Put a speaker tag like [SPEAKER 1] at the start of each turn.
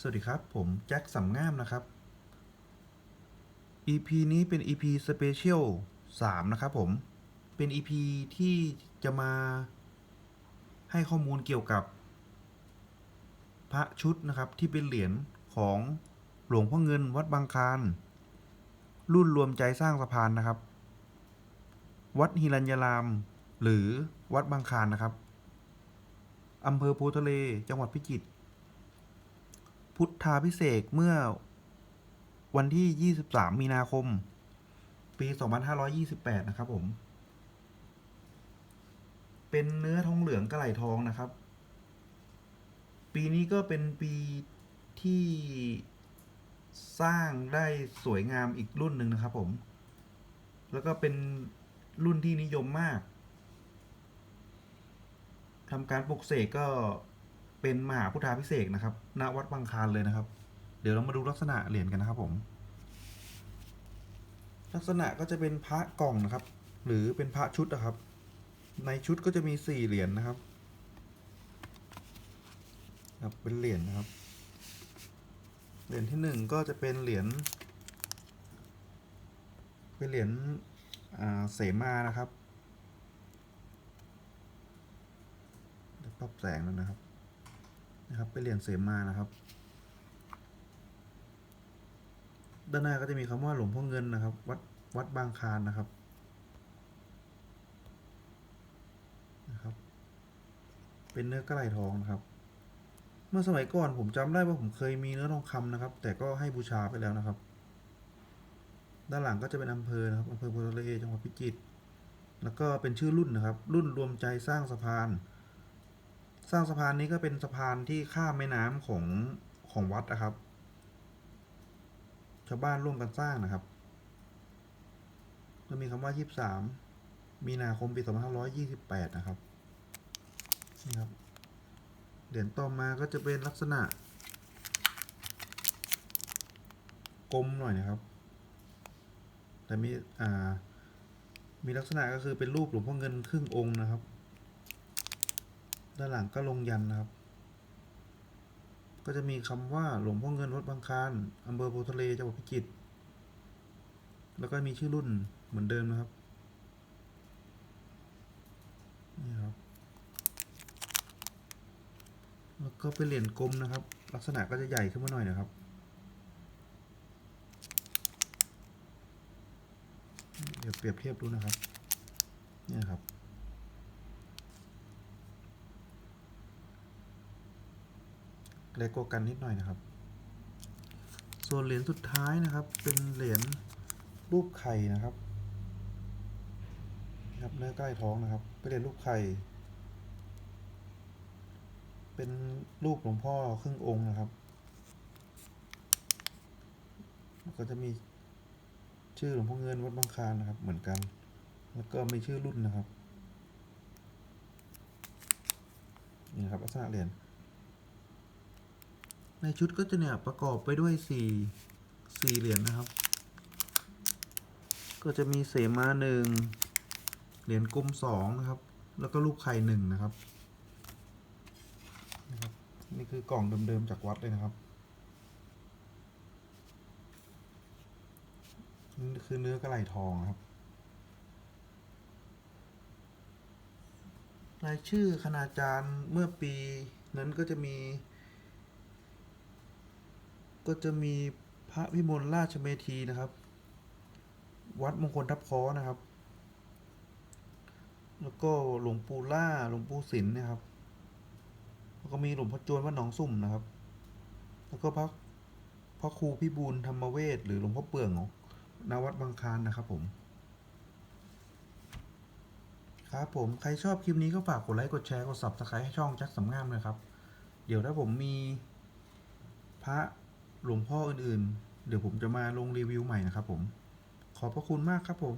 [SPEAKER 1] สวัสดีครับ ผมแจ็คสำงามนะครับ EP นี้เป็น EP Special 3 นะครับผม เป็น EP ที่จะมาให้ข้อมูลเกี่ยวกับ พระชุดนะครับที่เป็นเหรียญของหลวงพ่อเงินวัดบางคานรุ่นรวมใจสร้างสะพานนะครับ วัดฮิรัญยาราม หรือวัดบางคานนะครับอำเภอโพธิ์ทะเลจังหวัดพิจิตร พุทธาพิเศษเมื่อวันที่ 23 มีนาคม ปี 2528 นะครับผม เป็นเนื้อทองเหลืองกระไหลทองนะครับ ปีนี้ก็เป็นปีที่สร้างได้สวยงามอีกรุ่นหนึ่งนะครับผม แล้วก็เป็นรุ่นที่นิยมมากทำการปลุกเสกก็ เป็นมหาพุทธาพิเศษนะครับณวัดบางคานเลยนะครับ เดี๋ยวเรามาดูลักษณะเหรียญกันนะครับผม ลักษณะก็จะเป็นพระกล่องนะครับ หรือเป็นพระชุดนะครับ ในชุดก็จะมีสี่เหรียญนะครับครับเป็นเหรียญนะครับ เหรียญที่หนึ่งก็จะเป็นเหรียญเป็นเหรียญเสมานะครับปรับแสงแล้วนะครับ นะครับ เป็นเหรียญเสมานะครับ ด้านหน้าก็จะมีคำว่าหลวงพ่อเงินนะครับ วัดวัดบางคานนะครับนะครับ เป็นเนื้อกระไหลทองนะครับ เมื่อสมัยก่อนผมจำได้ว่าผมเคยมีเนื้อทองคำนะครับ แต่ก็ให้บูชาไปแล้วนะครับ ด้านหลังก็จะเป็นอำเภอนะครับอำเภอโพธิ์ทะเลจังหวัดพิจิตรแล้วก็เป็นชื่อรุ่นนะครับ รุ่นรวมใจสร้างสะพาน สร้างสะพานนี้ก็เป็นสะพานที่ข้ามแม่น้ำของของวัดนะครับ ชาวบ้านร่วมกันสร้างนะครับแล้วมีคำว่า 23 มีนาคมปี 2528 นะครับนี่ครับเหรียญต่อมาก็จะเป็นลักษณะ กลมหน่อยนะครับ แต่มีอ่ามีลักษณะก็คือเป็นรูปหลวงพ่อเงินครึ่งองค์นะครับ ด้านหลังก็ลงยันนะครับ ก็จะมีคำว่าหลวงพ่อเงินวัดบางคานอำเภอโพทะเลจังหวัดพิจิตรแล้วก็มีชื่อรุ่นเหมือนเดิมนะครับนี่ครับ แล้วก็เป็นเหรียญกลมนะครับ ลักษณะก็จะใหญ่ขึ้นมาหน่อยนะครับเดี๋ยวเปรียบเทียบดูนะครับ เนี่ยครับ เล็กกว่ากันนิดหน่อยนะครับ ส่วนเหรียญสุดท้ายนะครับ เป็นเหรียญรูปไข่นะครับนะครับเนื้อใกล้ท้องนะครับเป็นเหรียญรูปไข่ เป็นรูปหลวงพ่อครึ่งองค์นะครับก็จะมีชื่อหลวงพ่อเงินวัดบางคานนะครับ เหมือนกัน แล้วก็มีชื่อรุ่นนะครับ นี่นะครับลักษณะเหรียญ ในชุดก็จะเนี่ยประกอบไปด้วยสี่สี่เหรียญนะครับ ก็จะมีเสมาหนึ่งเหรียญกลมสองนะครับ แล้วก็รูปไข่หนึ่งนะครับนะครับ นี่คือกล่องเดิมๆจากวัดเลยนะครับนี่คือเนื้อกระไหลทองครับรายชื่อคณาจารย์เมื่อปีนั้นก็จะมี ก็จะมีพระพิมลราชเมธีนะครับ วัดมงคลทับค้อนะครับ แล้วก็หลวงปู่ล่าหลวงปู่ศิล์นะครับ แล้วก็มีหลวงพ่อจวนวัดหนองสุ่มนะครับ แล้วก็พระพระครูพิบูลธรรมเวทหรือหลวงพ่อเปืองของณวัดบางคานนะครับผมครับผม ใครชอบคลิปนี้ก็ฝากกดไลค์ กดแชร์ กด subscribe ให้ช่องแจ็คสำงามเลยครับ เดี๋ยวถ้าผมมีพระ หลวงพ่ออื่นๆ เดี๋ยวผมจะมาลงรีวิวใหม่นะครับผม ขอบพระคุณมากครับผม